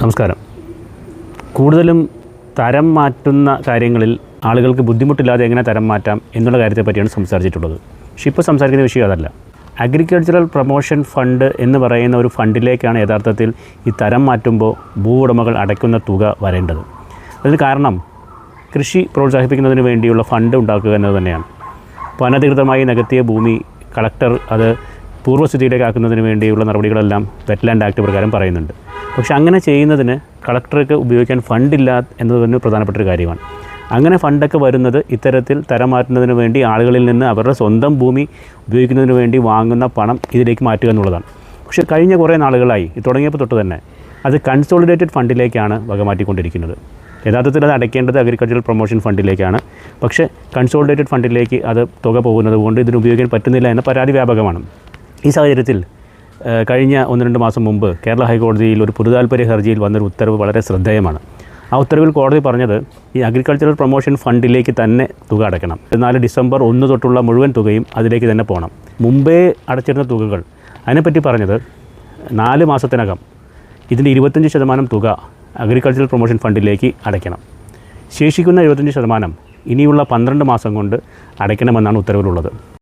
നമസ്കാരം. കൂടുതലും തരം മാറ്റുന്ന കാര്യങ്ങളിൽ ആളുകൾക്ക് ബുദ്ധിമുട്ടില്ലാതെ എങ്ങനെ തരം മാറ്റാം എന്നുള്ള കാര്യത്തെ പറ്റിയാണ് സംസാരിച്ചിട്ടുള്ളത്. പക്ഷേ ഇപ്പോൾ സംസാരിക്കുന്ന വിഷയം അതല്ല. അഗ്രികൾച്ചറൽ പ്രൊമോഷൻ ഫണ്ട് എന്ന് പറയുന്ന ഒരു ഫണ്ടിലേക്കാണ് യഥാർത്ഥത്തിൽ ഈ തരം മാറ്റുമ്പോൾ ഭൂ ഉടമകൾ അടയ്ക്കുന്ന തുക വരേണ്ടത്. അതിന് കാരണം കൃഷി പ്രോത്സാഹിപ്പിക്കുന്നതിന് വേണ്ടിയുള്ള ഫണ്ട് ഉണ്ടാക്കുക എന്നത് തന്നെയാണ്. അപ്പോൾ അനധികൃതമായി നികത്തിയ ഭൂമി കളക്ടർ അത് പൂർവസ്ഥിതിയിലേക്ക് ആക്കുന്നതിന് വേണ്ടിയുള്ള നടപടികളെല്ലാം വെറ്റ്ലാൻഡ് ആക്ട് പ്രകാരം പറയുന്നുണ്ട്. പക്ഷെ അങ്ങനെ ചെയ്യുന്നതിന് കളക്ടർക്ക് ഉപയോഗിക്കാൻ ഫണ്ടില്ല എന്നത് തന്നെ പ്രധാനപ്പെട്ട ഒരു കാര്യമാണ്. അങ്ങനെ ഫണ്ടൊക്കെ വരുന്നത് ഇത്തരത്തിൽ തരം മാറ്റുന്നതിന് വേണ്ടി ആളുകളിൽ നിന്ന് അവരുടെ സ്വന്തം ഭൂമി ഉപയോഗിക്കുന്നതിന് വേണ്ടി വാങ്ങുന്ന പണം ഇതിലേക്ക് മാറ്റുക എന്നുള്ളതാണ്. പക്ഷേ കഴിഞ്ഞ കുറേ നാളുകളായി തുടങ്ങിയപ്പോൾ തൊട്ട് തന്നെ അത് കൺസോളിഡേറ്റഡ് ഫണ്ടിലേക്കാണ് വക വകമാറ്റിക്കൊണ്ടിരിക്കുന്നത് യഥാർത്ഥത്തിൽ അത് അടയ്ക്കേണ്ടത് അഗ്രികൾച്ചറൽ പ്രൊമോഷൻ ഫണ്ടിലേക്കാണ് പക്ഷേ കൺസോളിഡേറ്റഡ് ഫണ്ടിലേക്ക് അത് തുക പോകുന്നത് കൊണ്ട് ഇതിന് ഉപയോഗിക്കാൻ പറ്റുന്നില്ല എന്ന പരാതി വ്യാപകമാണ്. ഈ സാഹചര്യത്തിൽ കഴിഞ്ഞ ഒന്ന് രണ്ട് മാസം മുമ്പ് കേരള ഹൈക്കോടതിയിൽ ഒരു പൊതുതാൽപര്യ ഹർജിയിൽ വന്നൊരു ഉത്തരവ് വളരെ ശ്രദ്ധേയമാണ്. ആ ഉത്തരവിൽ കോടതി പറഞ്ഞത് ഈ അഗ്രികൾച്ചറൽ പ്രൊമോഷൻ ഫണ്ടിലേക്ക് തന്നെ തുക അടയ്ക്കണം. നാല് ഡിസംബർ ഒന്ന് തൊട്ടുള്ള മുഴുവൻ തുകയും അതിലേക്ക് തന്നെ പോകണം. മുമ്പേ അടച്ചിരുന്ന തുകകൾ അതിനെപ്പറ്റി പറഞ്ഞത് നാല് മാസത്തിനകം ഇതിന്റെ ഇരുപത്തഞ്ച് ശതമാനം തുക അഗ്രികൾച്ചറൽ പ്രൊമോഷൻ ഫണ്ടിലേക്ക് അടയ്ക്കണം. ശേഷിക്കുന്ന എഴുപത്തഞ്ച് ശതമാനം ഇനിയുള്ള പന്ത്രണ്ട് മാസം കൊണ്ട് അടയ്ക്കണമെന്നാണ് ഉത്തരവിലുള്ളത്.